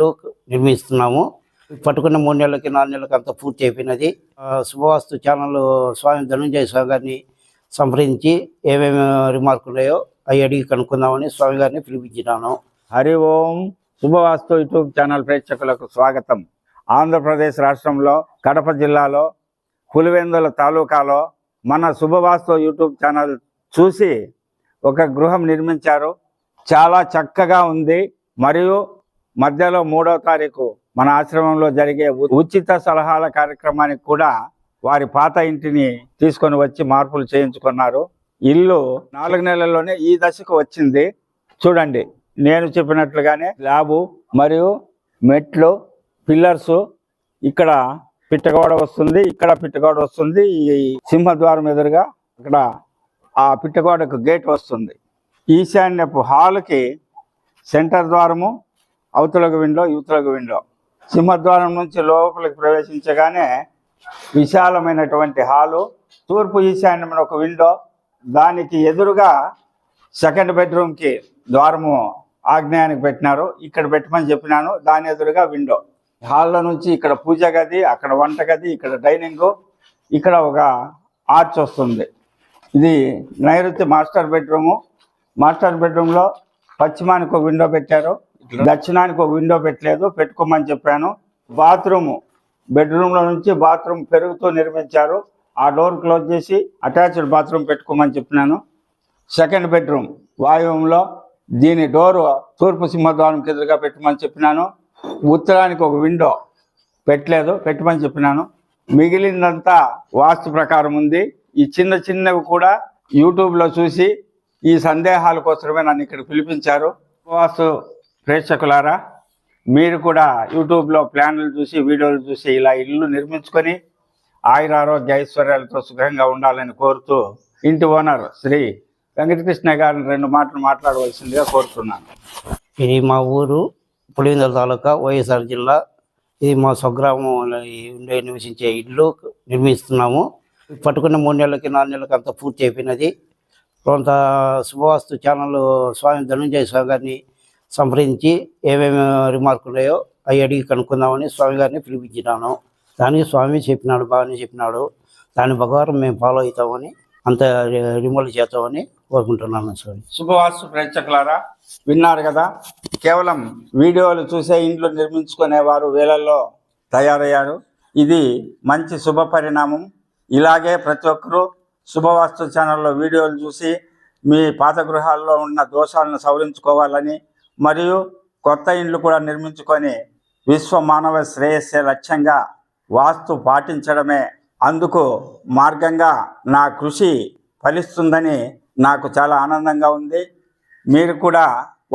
ఇల్లు నిర్మిస్తున్నాము. పట్టుకున్న మూడు నెలలకి నాలుగు నెలలకి అంతా పూర్తి అయిపోయినది. శుభవాస్తు ఛానల్ స్వామి ధనుంజయ స్వామి గారిని సంప్రదించి ఏమేమి రిమార్క్ ఉన్నాయో అవి అడిగి కనుక్కుందామని స్వామి గారిని పిలిపించినాను. హరి ఓం శుభవాస్తు యూట్యూబ్ ఛానల్ ప్రేక్షకులకు స్వాగతం. ఆంధ్రప్రదేశ్ రాష్ట్రంలో కడప జిల్లాలో పులివెందుల తాలూకాలో మన శుభవాస్తు యూట్యూబ్ ఛానల్ చూసి ఒక గృహం నిర్మించారు. చాలా చక్కగా ఉంది. మరియు మధ్యలో మూడో తారీఖు మన ఆశ్రమంలో జరిగే ఉచిత సలహాల కార్యక్రమానికి కూడా వారి పాత ఇంటిని తీసుకొని వచ్చి మార్పులు చేయించుకున్నారు. ఇల్లు నాలుగు నెలల్లోనే ఈ దశకు వచ్చింది. చూడండి నేను చెప్పినట్లుగానే ల్యాబు మరియు మెట్లు పిల్లర్స్ ఇక్కడ పిట్టగోడ వస్తుంది ఇక్కడ పిట్టగోడ వస్తుంది ఈ సింహద్వారం ఎదురుగా అక్కడ ఆ పిట్టగోడకు గేట్ వస్తుంది. ఈశాన్యపు హాల్కి సెంటర్ ద్వారము అవతలకు విండో యువతలకు విండో. సింహద్వారం నుంచి లోపలికి ప్రవేశించగానే విశాలమైనటువంటి హాలు తూర్పు ఈశాన్యమైన ఒక విండో దానికి ఎదురుగా సెకండ్ బెడ్రూమ్కి ద్వారము ఆగ్నేయానికి పెట్టినారు. ఇక్కడ పెట్టమని చెప్పినాను దాని ఎదురుగా విండో. హాల్లో నుంచి ఇక్కడ పూజ గది అక్కడ వంట గది ఇక్కడ డైనింగ్ ఇక్కడ ఒక ఆర్చ్ వస్తుంది. ఇది నైరుతి మాస్టర్ బెడ్రూము. మాస్టర్ బెడ్రూమ్లో పశ్చిమానికి ఒక విండో పెట్టారు. దక్షిణానికి ఒక విండో పెట్టలేదు పెట్టుకోమని చెప్పాను. బాత్రూము బెడ్రూమ్లో నుంచి బాత్రూమ్ పెరుగుతూ నిర్మించారు. ఆ డోర్ క్లోజ్ చేసి అటాచ్డ్ బాత్రూమ్ పెట్టుకోమని చెప్పినాను. సెకండ్ బెడ్రూమ్ వాయువులో దీని డోరు తూర్పు సింహద్వారం ఎదురుగా పెట్టమని చెప్పినాను. ఉత్తరానికి ఒక విండో పెట్టలేదు పెట్టమని చెప్పినాను. మిగిలిందంతా వాస్తు ప్రకారం ఉంది. ఈ చిన్న చిన్నవి కూడా యూట్యూబ్లో చూసి ఈ సందేహాల కోసమే నన్ను ఇక్కడ పిలిపించారు. వాస్తు ప్రేక్షకులారా మీరు కూడా యూట్యూబ్లో ప్లాన్లు చూసి వీడియోలు చూసి ఇలా ఇల్లు నిర్మించుకొని ఆయురారోగ్య ఐశ్వర్యాలతో సుఖంగా ఉండాలని కోరుతూ ఇంటి ఓనర్ శ్రీ వెంకటకృష్ణ గారిని రెండు మాటలు మాట్లాడవలసిందిగా కోరుతున్నాను. ఇది మా ఊరు పులివెందుల తాలూకా వైఎస్ఆర్ జిల్లా. ఇది మా స్వగ్రామంలో ఉండే నివసించే ఇల్లు నిర్మిస్తున్నాము. పట్టుకున్న మూడు నెలలకి నాలుగు నెలలకి అంతా పూర్తి అయిపోయినది. కొంత శుభవాస్తు ఛానల్ స్వామి ధనుంజయ స్వామి గారిని సంప్రదించి ఏమేమి రిమార్క్ ఉన్నాయో అవి అడిగి కనుక్కుందామని స్వామి గారిని పిలిపించినాను. దానికి స్వామి చెప్పినాడు బాగానే చెప్పినాడు. దాని ప్రకారం మేము ఫాలో అవుతామని అంత రిమోల్ చేద్దామని కోరుకుంటున్నాను స్వామి. శుభవాస్తు ప్రేక్షకులారా విన్నారు కదా కేవలం వీడియోలు చూసే ఇంట్లో నిర్మించుకునేవారు వేలల్లో తయారయ్యారు. ఇది మంచి శుభ పరిణామం. ఇలాగే ప్రతి ఒక్కరూ శుభవాస్తు ఛానల్లో వీడియోలు చూసి మీ పాత గృహాల్లో ఉన్న దోషాలను సవరించుకోవాలని మరియు కొత్త ఇండ్లు కూడా నిర్మించుకొని విశ్వ మానవ శ్రేయస్సే లక్ష్యంగా వాస్తు పాటించడమే అందుకు మార్గంగా నా కృషి ఫలిస్తుందని నాకు చాలా ఆనందంగా ఉంది. మీరు కూడా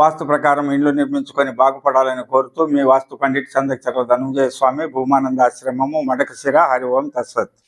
వాస్తు ప్రకారం ఇండ్లు నిర్మించుకొని బాగుపడాలని కోరుతూ మీ వాస్తు పండిట్ సందక్షర ధనంజయ స్వామి భూమానంద ఆశ్రమము మడకశిర హరి ఓం తస్వత్.